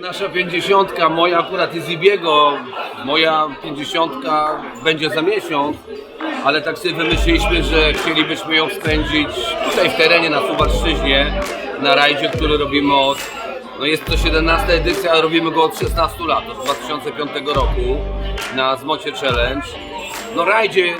Nasza pięćdziesiątka, moja akurat jest Ibiego, moja pięćdziesiątka będzie za miesiąc, ale tak sobie wymyśliliśmy, że chcielibyśmy ją spędzić tutaj w terenie na Suwalszczyźnie, na rajdzie, który robimy od, no jest to 17 edycja, ale robimy go od 16 lat, od 2005 roku na Zmocie Challenge. No rajdzie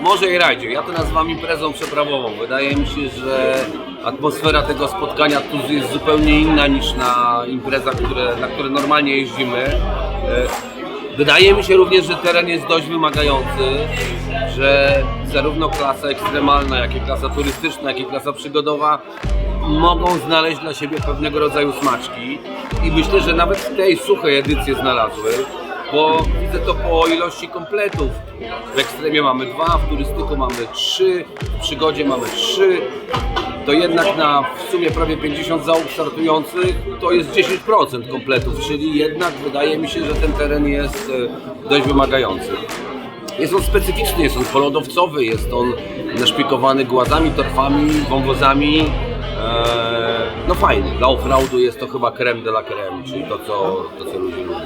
może i rajdzie. Ja to nazywam imprezą przeprawową. Wydaje mi się, że atmosfera tego spotkania tu jest zupełnie inna niż na imprezach, które, na które normalnie jeździmy. E, Wydaje mi się również, że teren jest dość wymagający, że zarówno klasa ekstremalna, jak i klasa turystyczna, jak i klasa przygodowa mogą znaleźć dla siebie pewnego rodzaju smaczki i myślę, że nawet w tej suchej edycji znalazły bo widzę to po ilości kompletów. W ekstremie mamy dwa, w turystyku mamy trzy, w przygodzie mamy trzy. To jednak na w sumie prawie 50 załóg startujących to jest 10% kompletów, czyli jednak wydaje mi się, że ten teren jest e, dość wymagający. Jest on specyficzny, jest on polodowcowy, jest on naszpikowany głazami, torfami, wąwozami. Eee, no fajny, dla offroadu jest to chyba creme de la creme, czyli to co, to, co ludzie lubią.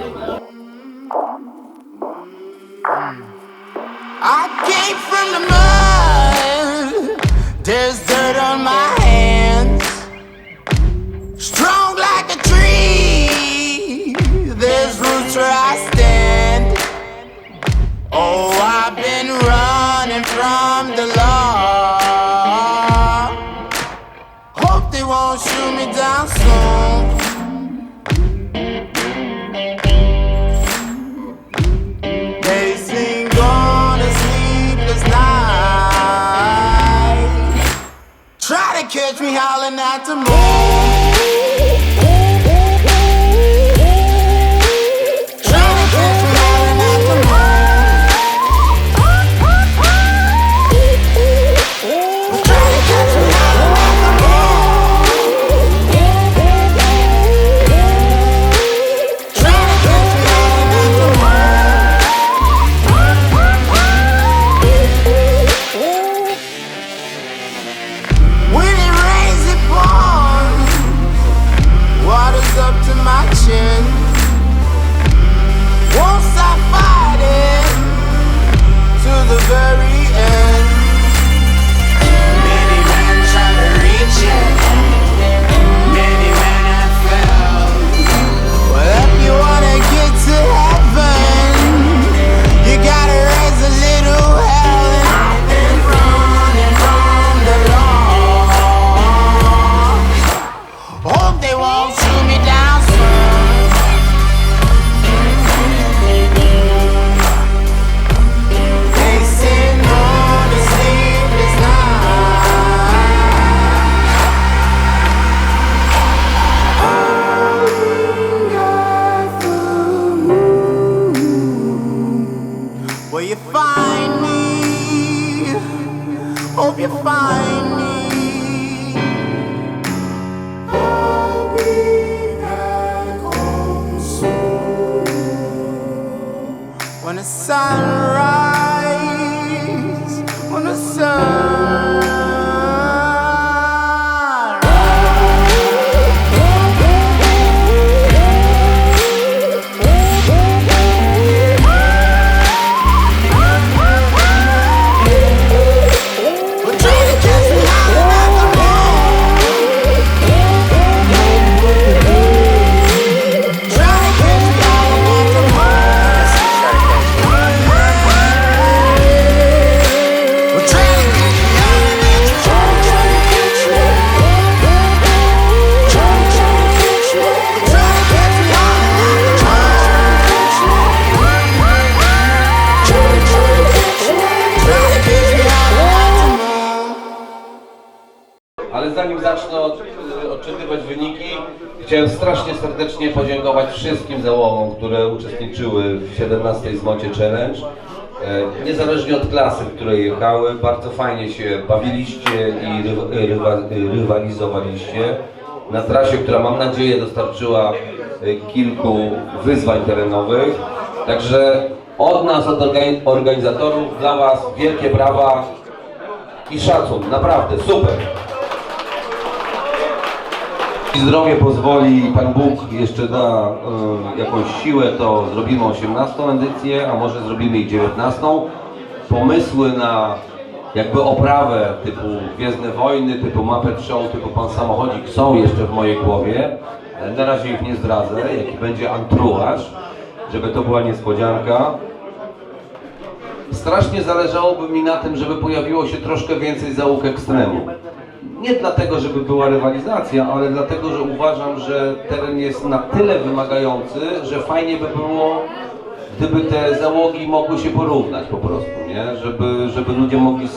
I came from the mud. There's dirt on my hands. Strong like a tree. There's roots where I stand. Oh, I've been running from the law. Catch me howling at the moon. Very Will you find me? Hope you find me. When the sun rises, when the sun. Zanim zacznę od, odczytywać wyniki, chciałem strasznie serdecznie podziękować wszystkim załogom, które uczestniczyły w 17 Zmocie Challenge. E, Niezależnie od klasy, w której jechały, bardzo fajnie się bawiliście i rywa, rywa, rywalizowaliście. Na trasie, która mam nadzieję dostarczyła kilku wyzwań terenowych. Także od nas, od organi- organizatorów, dla Was wielkie brawa i szacun, naprawdę, super. I zdrowie pozwoli, Pan Bóg jeszcze da e, jakąś siłę, to zrobimy 18 edycję, a może zrobimy i 19. Pomysły na jakby oprawę typu Gwiezdne Wojny, typu Muppet Show, typu Pan Samochodzik są jeszcze w mojej głowie. ale Na razie ich nie zdradzę, jaki będzie anturaż, żeby to była niespodzianka. Strasznie zależałoby mi na tym, żeby pojawiło się troszkę więcej załóg ekstremu. Nie dlatego, żeby była rywalizacja, ale dlatego, że uważam, że teren jest na tyle wymagający, że fajnie by było, gdyby te załogi mogły się porównać po prostu, nie? Żeby, żeby ludzie mogli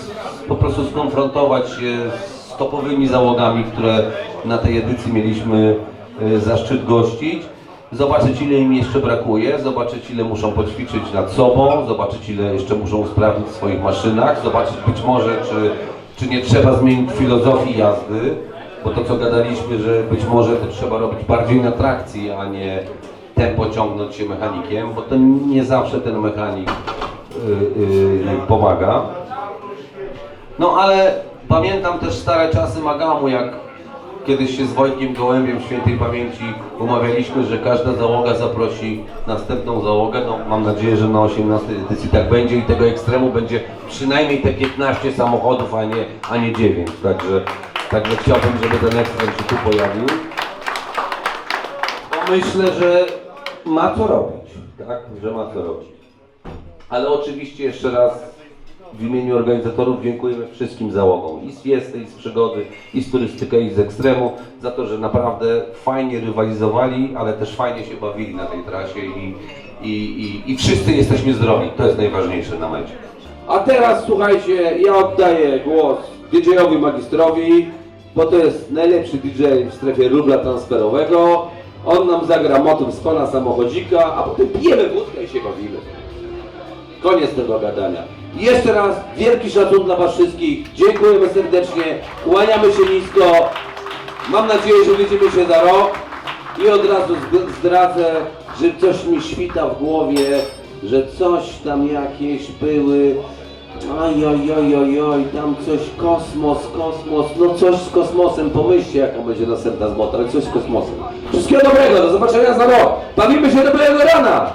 po prostu skonfrontować się z topowymi załogami, które na tej edycji mieliśmy y, zaszczyt gościć. Zobaczyć ile im jeszcze brakuje, zobaczyć ile muszą poćwiczyć nad sobą, zobaczyć ile jeszcze muszą usprawnić w swoich maszynach, zobaczyć być może czy, czy nie trzeba zmienić filozofii jazdy, bo to co gadaliśmy, że być może to trzeba robić bardziej na trakcji, a nie tempo ciągnąć się mechanikiem, bo to nie zawsze ten mechanik y, y, pomaga. No ale pamiętam też stare czasy Magamu, jak kiedyś się z Wojtkiem Gołębiem świętej pamięci umawialiśmy, że każda załoga zaprosi następną załogę. No, mam nadzieję, że na 18 edycji tak będzie i tego ekstremu będzie przynajmniej te 15 samochodów, a nie, a nie 9. Także, także chciałbym, żeby ten ekstrem się tu pojawił. Bo myślę, że ma co robić, tak? Że ma co robić. Ale oczywiście jeszcze raz w imieniu organizatorów dziękujemy wszystkim załogom i z Fiesty, i z Przygody, i z Turystyki, i z Ekstremu za to, że naprawdę fajnie rywalizowali, ale też fajnie się bawili na tej trasie i, i, i, i wszyscy jesteśmy zdrowi. To jest najważniejsze na mecie. A teraz słuchajcie, ja oddaję głos DJ-owi Magistrowi, bo to jest najlepszy DJ w strefie rubla transferowego. On nam zagra motyw z pana samochodzika, a potem pijemy wódkę i się bawimy. Koniec tego gadania. Jeszcze raz wielki szacunek dla was wszystkich. Dziękujemy serdecznie, kłaniamy się nisko. Mam nadzieję, że widzimy się za rok. I od razu zd- zdradzę, że coś mi świta w głowie, że coś tam jakieś były. Oj, oj, oj, oj, oj, tam coś kosmos, kosmos, no coś z kosmosem, pomyślcie jaka będzie następna zmota, ale coś z kosmosem. Wszystkiego dobrego, do zobaczenia za rok, bawimy się dobrego rana!